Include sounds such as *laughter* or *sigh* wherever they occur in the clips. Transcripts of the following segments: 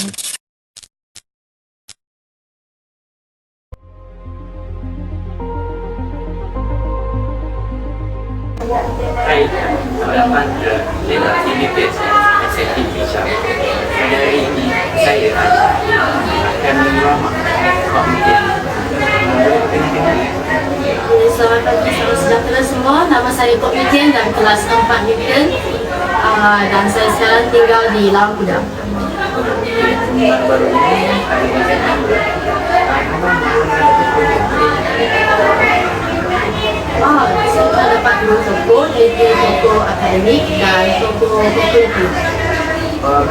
Hai, selamat datang ke Lena Limited SAP Malaysia. Pada hari ini, saya akan menyelamat komiten. Selamat pagi, salam sejahtera semua. Nama saya Mijen dan kelas 4 Newton. Uh, dan saya sekarang tinggal di Kuda. Uh,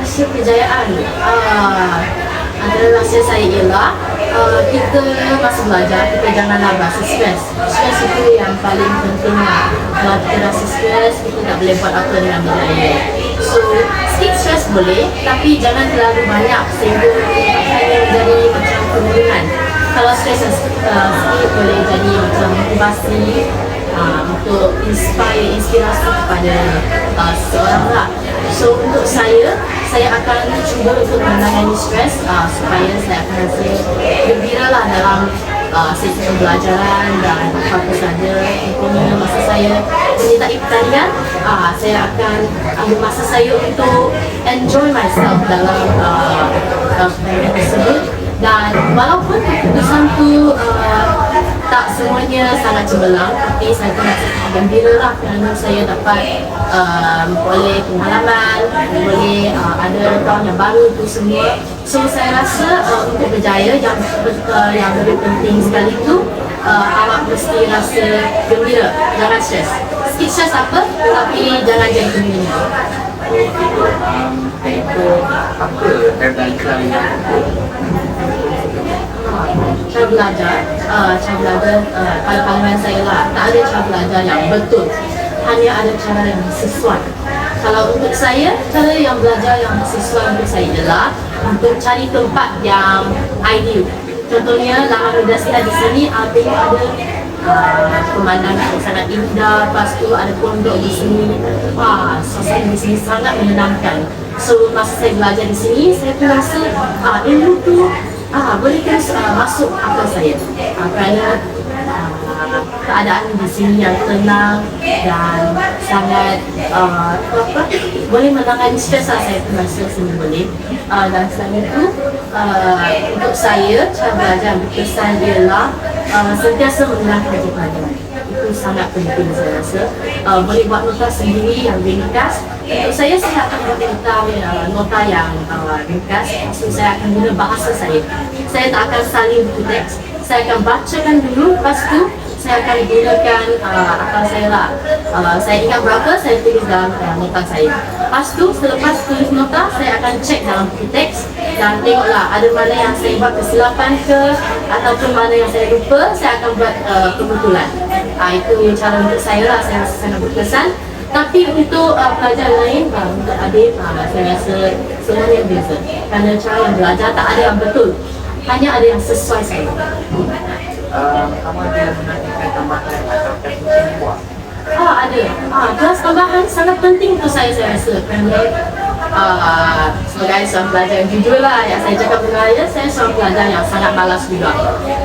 kejayaan kejayaan. Ah, antara rahsia saya ialah uh, kita masa belajar, kita janganlah rasa stres. Stres itu yang paling pentingnya. Kalau kita rasa stres, kita tak boleh buat apa dengan berjaya. So, sikit stres boleh, tapi jangan terlalu banyak sehingga hanya menjadi macam penurunan. Kalau stres uh, sikit boleh jadi macam motivasi uh, untuk inspire, inspirasi kepada uh, seseorang lah. So untuk saya, saya akan cuba untuk menangani stres uh, supaya saya akan rasa gembira lah dalam uh, sesi pembelajaran dan apa-apa saja. Contohnya masa saya menyertai pertandingan, uh, saya akan ambil masa saya untuk enjoy myself dalam uh, tersebut. Dan walaupun keputusan tu uh, tak semuanya sangat cemerlang tapi saya pun rasa gembira lah kerana saya dapat um, boleh pengalaman, boleh uh, ada kawan yang baru itu semua. So saya rasa uh, untuk berjaya yang uh, yang lebih penting sekali itu uh, awak mesti rasa gembira, jangan stres. Sikit stres apa tapi jangan jadi gembira. um, itu apa herbal yang belajar, uh, cara belajar uh, pada pandangan saya lah, tak ada cara belajar yang betul. Hanya ada cara yang sesuai. Kalau untuk saya, cara yang belajar yang sesuai untuk saya ialah untuk cari tempat yang ideal. Contohnya, lahan berdasar di sini, tengok ada uh, pemandangan yang sangat indah, lepas tu ada pondok di sini. Wah, suasana di sini sangat menenangkan. So, masa saya belajar di sini, saya pun rasa uh, ilmu tu Ah, boleh terus uh, masuk akal saya. Uh, kerana uh, keadaan di sini yang tenang dan sangat uh, apa boleh menangani stres lah saya pun rasa sini boleh. Uh, dan selain itu uh, untuk saya cara belajar berkesan ialah uh, sentiasa mengenal kaji. Itu sangat penting saya rasa. Uh, boleh buat nota sendiri yang ringkas untuk saya, saya akan buat nota, uh, nota yang uh, ringkas. So, saya akan guna bahasa saya. Saya tak akan salin buku teks. Saya akan bacakan dulu, lepas tu saya akan gunakan uh, akal saya lah. Uh, saya ingat berapa, saya tulis dalam uh, nota saya. Lepas tu, selepas tulis nota, saya akan cek dalam buku teks dan tengoklah ada mana yang saya buat kesilapan ke ataupun mana yang saya lupa, saya akan buat uh, kebetulan. Uh, itu cara untuk saya lah, saya rasa sangat berkesan. Tapi untuk uh, pelajar lain, uh, untuk adik, uh, saya rasa semuanya beza. Kerana cara yang belajar tak ada yang betul. Hanya ada yang sesuai saya. um, kamu ada menantikan tambahan atau teknik buat Ah, ada. Ah, kelas tambahan sangat penting untuk saya, saya rasa. Kerana sebagai seorang pelajar yang jujur lah, yang saya cakap dengan saya, saya seorang pelajar yang sangat malas juga.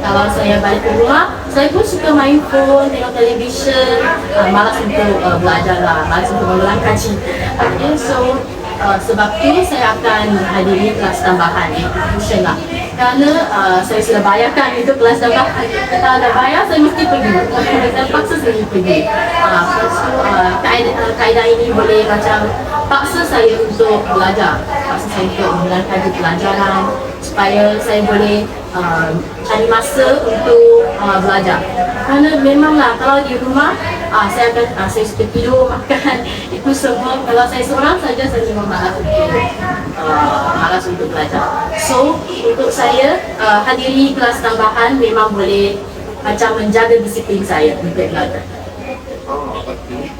Kalau saya balik ke rumah, saya pun suka main phone, tengok televisyen, uh, malas untuk uh, belajar lah, malas untuk mengulang kaji. Okay, so uh, sebab tu saya akan hadiri kelas tambahan, eh, tuition lah. Kerana uh, saya sudah bayarkan itu kelas tambahan. Kalau dah bayar, saya mesti pergi. *laughs* Saya paksa saya pergi. Uh, tu, uh, kaedah, kaedah ini boleh macam paksa saya untuk belajar. Paksa saya untuk menjalankan pelajaran supaya saya boleh uh, cari masa untuk uh, belajar. Kerana memanglah kalau di rumah uh, saya akan uh, saya suka tidur, *laughs* makan itu semua. Kalau saya seorang saja saya memang malas untuk uh, malas untuk belajar. So untuk saya uh, hadiri kelas tambahan memang boleh macam menjaga disiplin saya untuk belajar. oh okey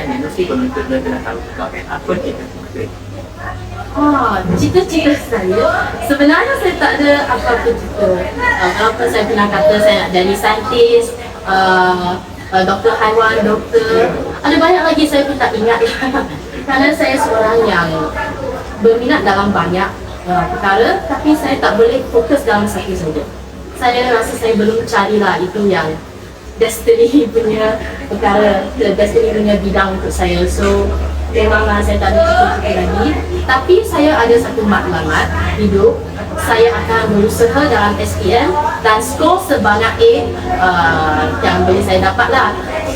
sebenarnya mesti penuntut dia kena tahu juga kan apa cita-cita Ah, cita-cita saya sebenarnya saya tak ada apa-apa cita. Uh, walaupun saya pernah kata saya nak jadi saintis, uh, uh, doktor haiwan, doktor. Ada banyak lagi saya pun tak ingat. *laughs* Kerana saya seorang yang berminat dalam banyak uh, perkara tapi saya tak boleh fokus dalam satu saja. Saya rasa saya belum carilah itu yang destiny punya perkara, destiny punya bidang untuk saya. So memanglah saya tak ada cita-cita lagi. Tapi saya ada satu matlamat hidup. Saya akan berusaha dalam SPM dan skor sebanyak A uh, yang boleh saya dapat lah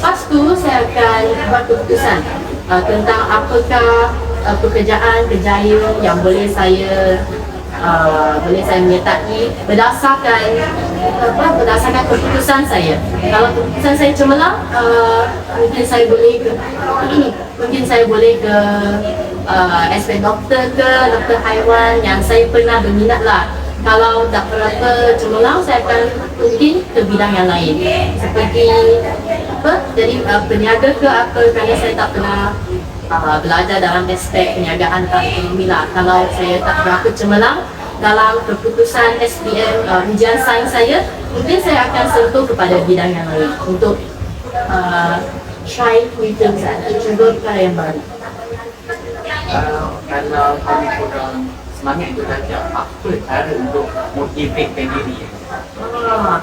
lepas tu saya akan buat keputusan uh, tentang apakah uh, pekerjaan kerjaya yang boleh saya uh, boleh saya menyertai berdasarkan apa berdasarkan keputusan saya. Kalau keputusan saya cemerlang uh, mungkin saya boleh ke *clears throat* mungkin saya boleh ke uh, aspek doktor ke doktor haiwan yang saya pernah berminat lah. Kalau tak berapa cemerlang saya akan mungkin ke bidang yang lain. Seperti apa jadi uh, peniaga ke apa kerana saya tak pernah uh, belajar dalam aspek perniagaan atau ekonomi lah kalau saya tak berapa cemerlang dalam keputusan SPM uh, ujian sains saya mungkin saya akan sentuh kepada bidang yang lain untuk uh, try new things lah, cuba perkara yang baru kalau kami kurang semangat untuk belajar, apa cara untuk motivatekan diri? Ah,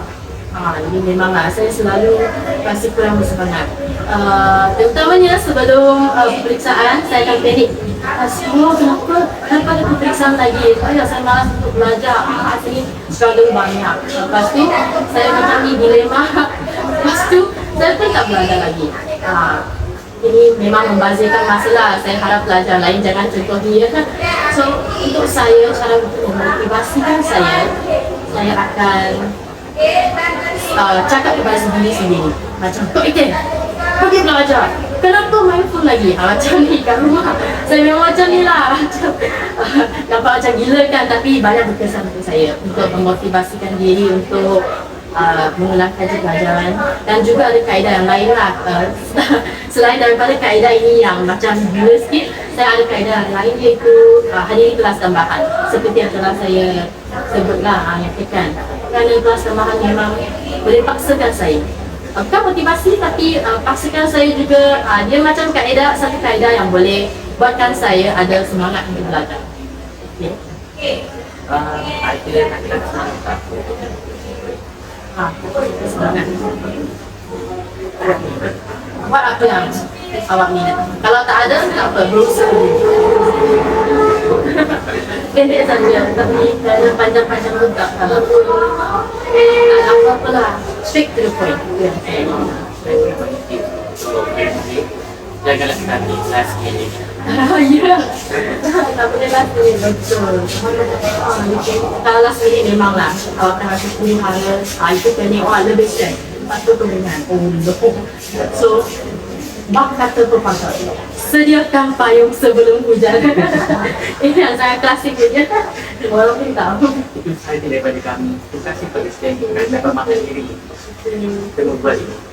ah, ini memanglah saya selalu rasa kurang bersemangat. Uh, terutamanya sebelum uh, peperiksaan saya akan panik. Asyik, kenapa? Kenapa ada peperiksaan lagi? Ayah, saya malas untuk belajar. Ah, Rasanya struggle banyak. Lepas tu, saya ni dilema. *laughs* Lepas tu, saya pun tak belajar lagi. Ah, ini memang membazirkan masa lah. Saya harap pelajar lain jangan contoh dia. *laughs* So, untuk saya, cara untuk memotivasikan saya, saya akan uh, cakap kepada sendiri sendiri macam kau Iken pergi belajar. Kenapa main phone lagi ha, *laughs* macam ni kat rumah. Saya memang macam ni lah *laughs* macam uh, *laughs* nampak macam gila kan tapi banyak berkesan untuk saya untuk memotivasikan diri untuk uh, mengulang kaji pelajaran dan juga ada kaedah yang lain lah uh, selain daripada kaedah ini yang macam gila sikit saya ada kaedah yang lain iaitu uh, hadiri kelas tambahan. Seperti yang telah saya sebutlah uh, nyatakan kerana kelas tambahan memang boleh paksakan saya. Uh, bukan motivasi tapi uh, paksakan saya juga uh, dia macam kaedah satu kaedah yang boleh buatkan saya ada semangat untuk belajar. Okay. Uh, ada nak semangat aku. ha, semangat. Buat apa yang awak minat? Kalau tak ada tak apa berusaha *laughs* pendek saja tapi kalau panjang-panjang pun tak apa apa-apa lah straight to the point Janganlah sekali last minute. Ah, Ya, tak boleh last minute betul. Ah. Kalau last minute memang lah. Kalau tengah sepuluh hari, ah, itu kena wah lebih stress. Lepas tu kemudian, oh no. So, bak kata pepatah, sediakan payung sebelum hujan. *laughs* Ini yang sangat klasik punya. Walaupun tahu. Itu sahaja daripada kami. Terima kasih pada setiap kerana dapat makan diri. Tengok balik.